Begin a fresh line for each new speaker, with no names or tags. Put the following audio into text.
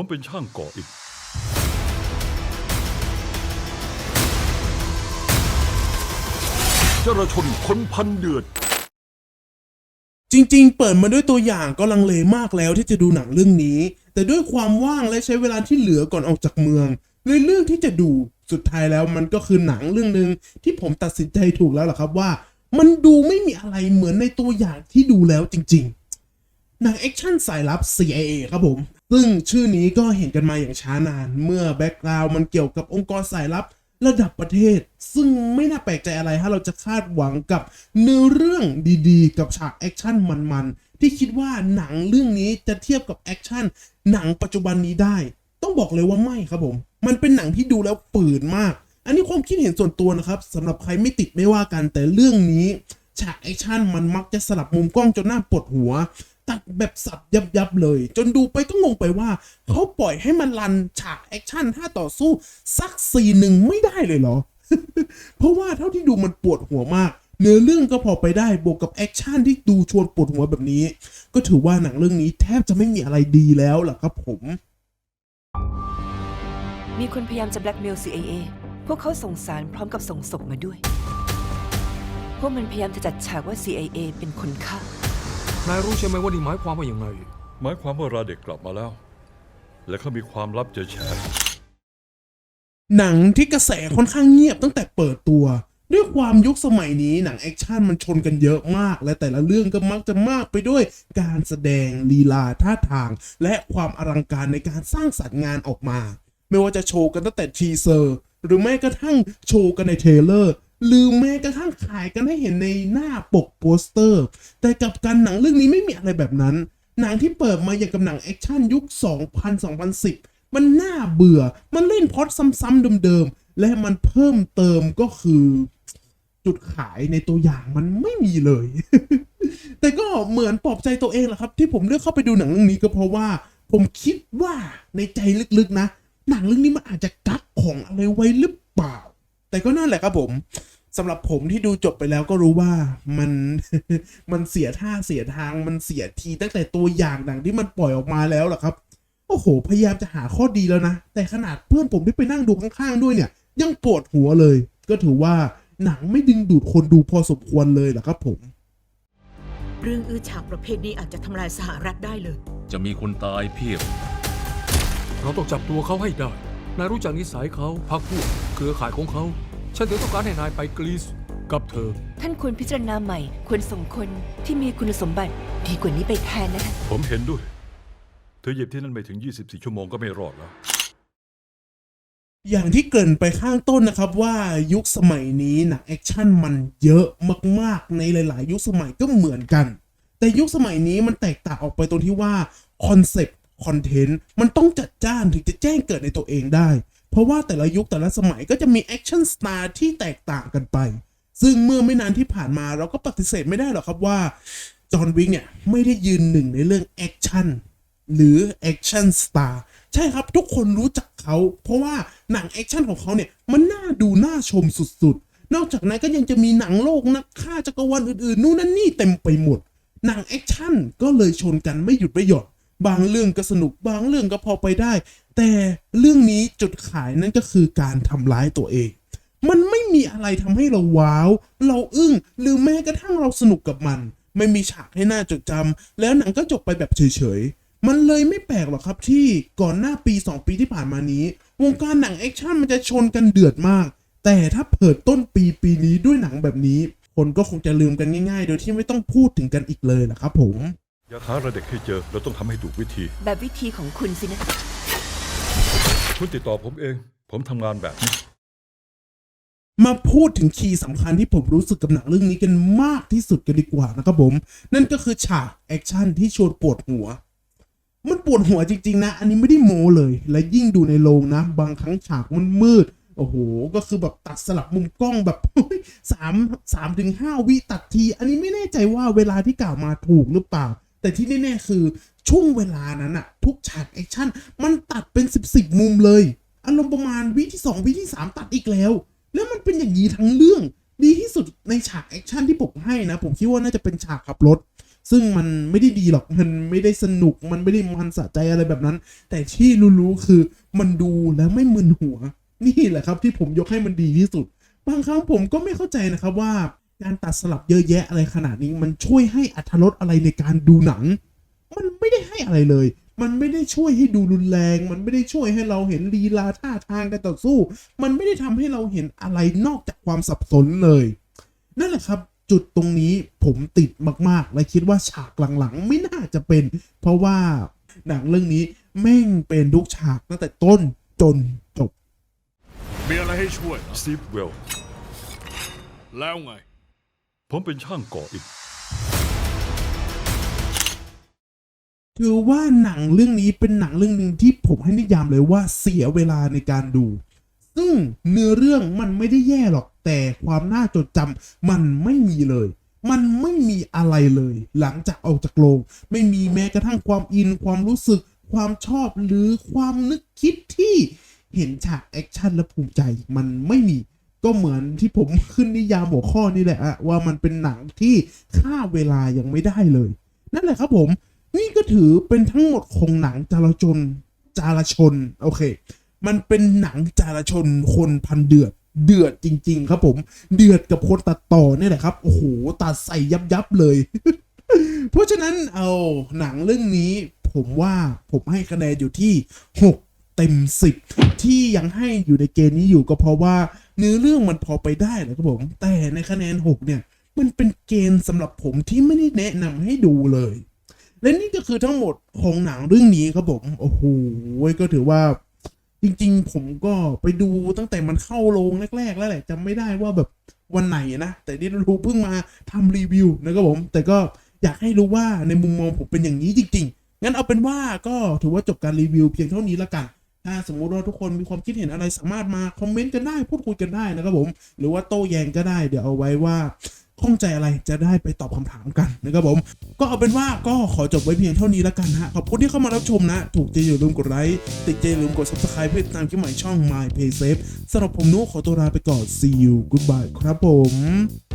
ผมเป็นช่างก่ออิฐจรชนคนพันเดือด
จริงๆ เปิดมาด้วยตัวอย่างก็ลังเลมากแล้วที่จะดูหนังเรื่องนี้ แต่ด้วยความว่างและใช้เวลาที่เหลือก่อนออกจากเมืองเลยเลือกที่จะดูสุดท้ายแล้วมันก็คือหนังเรื่องหนึ่งที่ผมตัดสินใจถูกแล้วล่ะครับว่า มันดูไม่มีอะไรเหมือนในตัวอย่างที่ดูแล้วจริง ๆ หนังแอคชั่นสายลับ CIA ครับผม ซึ่งชื่อนี้ก็เห็นกันมาอย่างช้านาน เมื่อแบ็กกราวมันเกี่ยวกับองค์กรสายลับระดับประเทศ ซึ่งไม่น่าแปลกใจอะไร ถ้าเราจะคาดหวังกับเนื้อเรื่องดีๆ กับฉากแอคชั่นมันๆ ที่คิดว่าหนังเรื่องนี้จะเทียบกับแอคชั่นหนังปัจจุบันนี้ได้ ต้องบอกเลยว่าไม่ครับผม มันเป็นหนังที่ดูแล้วฝืนมาก อันนี้ความคิดเห็นส่วนตัวนะครับสำหรับใครไม่ติดไม่ว่ากันแต่เรื่องนี้ฉากแอคชั่นมันมักจะสลับมุมกล้องจนหน้าปวดหัว ดแบบสับยับยับเลย จนดูไปก็งงไปว่า เขาปล่อยให้มันรันฉากแอคชั่นถ้าต่อสู้สักซีหนึ่งไม่ได้เลยเหรอ เพราะว่าเท่าที่ดูมันปวดหัวมากเนื้อเรื่องก็พอไปได้บวกกับแอคชั่นที่ดูชวนปวดหัวแบบนี้ ก็ถือว่าหนังเรื่องนี้แทบจะไม่มีอะไรดีแล้วล่ะครับผม
มีคนพยายามจะแบล็กเมล CIA พวกเขาส่งสารพร้อมกับส่งศพมาด้วย พวกมันพยายามจะจัดฉากว่า CIA เป็นคนฆ่า
นายรู้ใช่ไหมว่านี่หมายความว่าอย่างไง
หมายความว่าราเด็กกลับมาแล้ว และเขามีความลับจะแฉ
หนังที่กระแสค่อนข้างเงียบตั้งแต่เปิดตัว ด้วยความยุคสมัยนี้หนังแอคชั่นมันชนกันเยอะมาก และแต่ละเรื่องก็มักจะมากไปด้วยการแสดงลีลาท่าทาง และความอลังการในการสร้างสรรค์งานออกมา ไม่ว่าจะโชว์กันตั้งแต่ทีเซอร์ หรือแม้กระทั่งโชว์กันในเทรลเลอร์ หรือแม้กระทั่งขายกันให้เห็นในหน้าปกโปสเตอร์ แต่กับการหนังเรื่องนี้ไม่มีอะไรแบบนั้น หนังที่เปิดมาอย่างกับหนังแอคชั่นยุค 2000-2010 มันน่าเบื่อ มันเล่นพลอดซ้ำๆเดิมๆ และมันเพิ่มเติมก็คือ จุดขายในตัวอย่างมันไม่มีเลย แต่ก็เหมือนปลอบใจตัวเองแหละครับ ที่ผมเลือกเข้าไปดูหนังเรื่องนี้ก็เพราะว่า ผมคิดว่าในใจลึกๆนะ หนังเรื่องนี้มันอาจจะกักของอะไรไว้หรือเปล่า แต่ก็นั่นแหละครับผม สำหรับผมที่ดูจบไปแล้วก็รู้ว่ามันมันเสียท่าเสียทางมันเสียทีตั้งแต่ตัวอย่างหนังที่มันปล่อยออกมาแล้วล่ะครับ โอ้โห พยายามจะหาข้อดีแล้วนะ แต่ขนาดเพื่อนผมที่ไปนั่งดูข้างๆด้วยเนี่ย ยังปวดหัวเลย ก็ถือว่าหนังไม่ดึงดูดคนดูพอสมควรเลยล่ะครับผม
เรื่องอื้อฉาวประเภทนี้อาจจะทำลายสหรัฐได้เลย
จะมีคนตายเพียบ
เราต้องจับตัวเขาให้ได้นายรู้จักนิสัยเขาพักพวกเครือข่ายของเขา ฉันถึงต้องการให้นายไปกรีซกับเธอ
ท่านควรพิจารณาใหม่ ควรส่งคนที่มีคุณสมบัติดีกว่านี้ไปแทนนะคะ
ผมเห็นด้วย เธอเหยียบที่นั่นไม่ถึง 24 ชั่วโมงก็ไม่รอดแล้ว
อย่างที่เกริ่นไปข้างต้นนะครับว่ายุคสมัยนี้หนังแอคชั่นมันเยอะมากๆ ในหลาย ๆ ยุคสมัยก็เหมือนกัน แต่ยุคสมัยนี้มันแตกต่างออกไปตรงที่ว่าคอนเซปต์คอนเทนต์มันต้องจัดจ้านถึงจะแจ้งเกิดในตัวเองได้ เพราะว่าแต่ละยุคแต่ละสมัยก็จะมีแอคชั่นสตาร์ที่แตกต่างกันไป ซึ่งเมื่อไม่นานที่ผ่านมาเราก็ปฏิเสธไม่ได้หรอกครับว่า จอห์นวิกเนี่ย ไม่ได้ยืนหนึ่งในเรื่องแอคชั่นหรือแอคชั่นสตาร์ใช่ครับทุกคนรู้จักเขา เพราะว่าหนังแอคชั่นของเขาเนี่ย มันน่าดูน่าชมสุดๆ นอกจากนั้นก็ยังจะมีหนังโลกนักฆ่าจักรวาลอื่นๆ นู่นนั่นนี่เต็มไปหมด หนังแอคชั่นก็เลยชนกันไม่หยุดไม่หย่อนบางเรื่องก็สนุกบางเรื่องก็พอไปได้ แต่เรื่องนี้จุดขายนั่นก็คือการทำร้ายตัวเอง มันไม่มีอะไรทำให้เราว้าว เราอึ้งหรือแม้กระทั่งเราสนุกกับมัน ไม่มีฉากให้น่าจดจำแล้วหนังก็จบไปแบบเฉยๆ มันเลยไม่แปลกหรอกครับที่ก่อนหน้าปี 2 ปีที่ผ่านมานี้ วงการหนังแอคชั่นมันจะชนกันเดือดมาก แต่ถ้าเปิดต้นปีปีนี้ด้วยหนังแบบนี้ คนก็คงจะลืมกันง่าย ๆ โดยที่ไม่ต้องพูดถึงกันอีกเลยนะครับผม
อยากหาราเด็กให้เจอ เราต้องทำให้ถูกวิธี
แบบวิธีของคุณสินะ
คุณติดต่อผมเอง ผมทำงานแบบนี้
มาพูดถึงคีย์สำคัญที่ผมรู้สึกกับหนังเรื่องนี้กันมากที่สุดกันดีกว่านะครับผม นั่นก็คือฉากแอคชั่นที่ชวนปวดหัว มันปวดหัวจริง ๆ นะ อันนี้ไม่ได้โมเลย และยิ่งดูในโรงนะ บางครั้งฉากมันมืดโอ้โห ก็คือแบบตัดสลับมุมกล้องแบบสามสามถึงห้าวิตัดที อันนี้ไม่แน่ใจว่าเวลาที่กล่าวมาถูกหรือเปล่า แต่ที่แน่ๆคือช่วงเวลานั้นอะทุกฉากแอคชั่นมันตัดเป็นสิบสิบมุมเลย อารมณ์ประมาณวิที่สองวิที่สามตัดอีกแล้ว แล้วมันเป็นอย่างนี้ทั้งเรื่อง ดีที่สุดในฉากแอคชั่นที่ผมให้นะ ผมคิดว่าน่าจะเป็นฉากขับรถ ซึ่งมันไม่ได้ดีหรอกมันไม่ได้สนุกมันไม่ได้มันสะใจอะไรแบบนั้น แต่ที่รู้ๆคือมันดูแล้วไม่มึนหัว นี่แหละครับที่ผมยกให้มันดีที่สุด บางครั้งผมก็ไม่เข้าใจนะครับว่า การตัดสลับเยอะแยะอะไรขนาดนี้ มันช่วยให้อัธรสอะไรในการดูหนัง มันไม่ได้ให้อะไรเลย มันไม่ได้ช่วยให้ดูรุนแรง มันไม่ได้ช่วยให้เราเห็นลีลาท่าทางการต่อสู้ มันไม่ได้ทำให้เราเห็นอะไรนอกจากความสับสนเลย นั่นแหละครับจุดตรงนี้ผมติดมากๆ และคิดว่าฉากหลังๆ ไม่น่าจะเป็น เพราะว่าหนังเรื่องนี้แม่งเป็นทุกฉากตั้งแต่ต้นจนจบ
มีอะไรให้ช่วยเหรอ
ซีฟเวล
แล้วไง
ผมเป็นช่างก่ออิฐ
ถือว่าหนังเรื่องนี้เป็นหนังเรื่องหนึ่งที่ผมให้นิยามเลยว่าเสียเวลาในการดู ซึ่งเนื้อเรื่องมันไม่ได้แย่หรอกแต่ความน่าจดจำมันไม่มีเลย มันไม่มีอะไรเลย หลังจากออกจากโรงไม่มีแม้กระทั่งความอินความรู้สึก ความชอบหรือความนึกคิดที่เห็นฉากแอคชั่นและภูมิใจมันไม่มี ก็เหมือนที่ผมขึ้นนิยามหัวข้อนี่แหละอะว่ามันเป็นหนังที่ค่าเวลายังไม่ได้เลย นั่นแหละครับผม นี่ก็ถือเป็นทั้งหมดของหนังจารชน จารชนโอเค มันเป็นหนังจารชนคนพันเดือดเดือดจริง ๆ ครับผม เดือดกับคนตัดต่อนี่แหละครับโอ้โหตัดใส่ยับยับเลย เพราะฉะนั้นเอาหนังเรื่องนี้ผมว่าผมให้คะแนนอยู่ที่ 6 เต็ม 10 ที่ยังให้อยู่ในเกณฑ์นี้อยู่ก็เพราะว่า เนื้อเรื่องมันพอไปได้แหละครับผม แต่ในคะแนน 6 เนี่ย มันเป็นเกณฑ์สำหรับผมที่ไม่ได้แนะนำให้ดูเลย และนี่ก็คือทั้งหมดของหนังเรื่องนี้ครับผม โอ้โหก็ถือว่าจริงๆ ผมก็ไปดูตั้งแต่มันเข้าโรงแรก ๆ แล้วแหละจำไม่ได้ว่าแบบวันไหนนะ แต่นี่รู้เพิ่งมาทำรีวิวนะครับผม แต่ก็อยากให้รู้ว่าในมุมมองผมเป็นอย่างนี้จริง ๆ งั้นเอาเป็นว่าก็ถือว่าจบการรีวิวเพียงเท่านี้แล้วกัน ถ้าสมมุติว่าทุกคนมีความคิดเห็นอะไรสามารถมาคอมเมนต์กันได้พูดคุยกันได้นะครับผม หรือว่าโต้แย้งก็ได้เดี๋ยวเอาไว้ว่าข้องใจอะไรจะได้ไปตอบคำถามกันนะครับผม ก็เอาเป็นว่าก็ขอจบไว้เพียงเท่านี้แล้วกันฮะ ขอบคุณที่เข้ามารับชมนะ ถูกใจอย่าลืมกดไลค์ติดใจอย่าลืมกด subscribe เพื่อติดตามคลิปใหม่ช่อง My Pay Safe สำหรับผมนุขอตัวลาไปก่อน see you goodbye ครับผม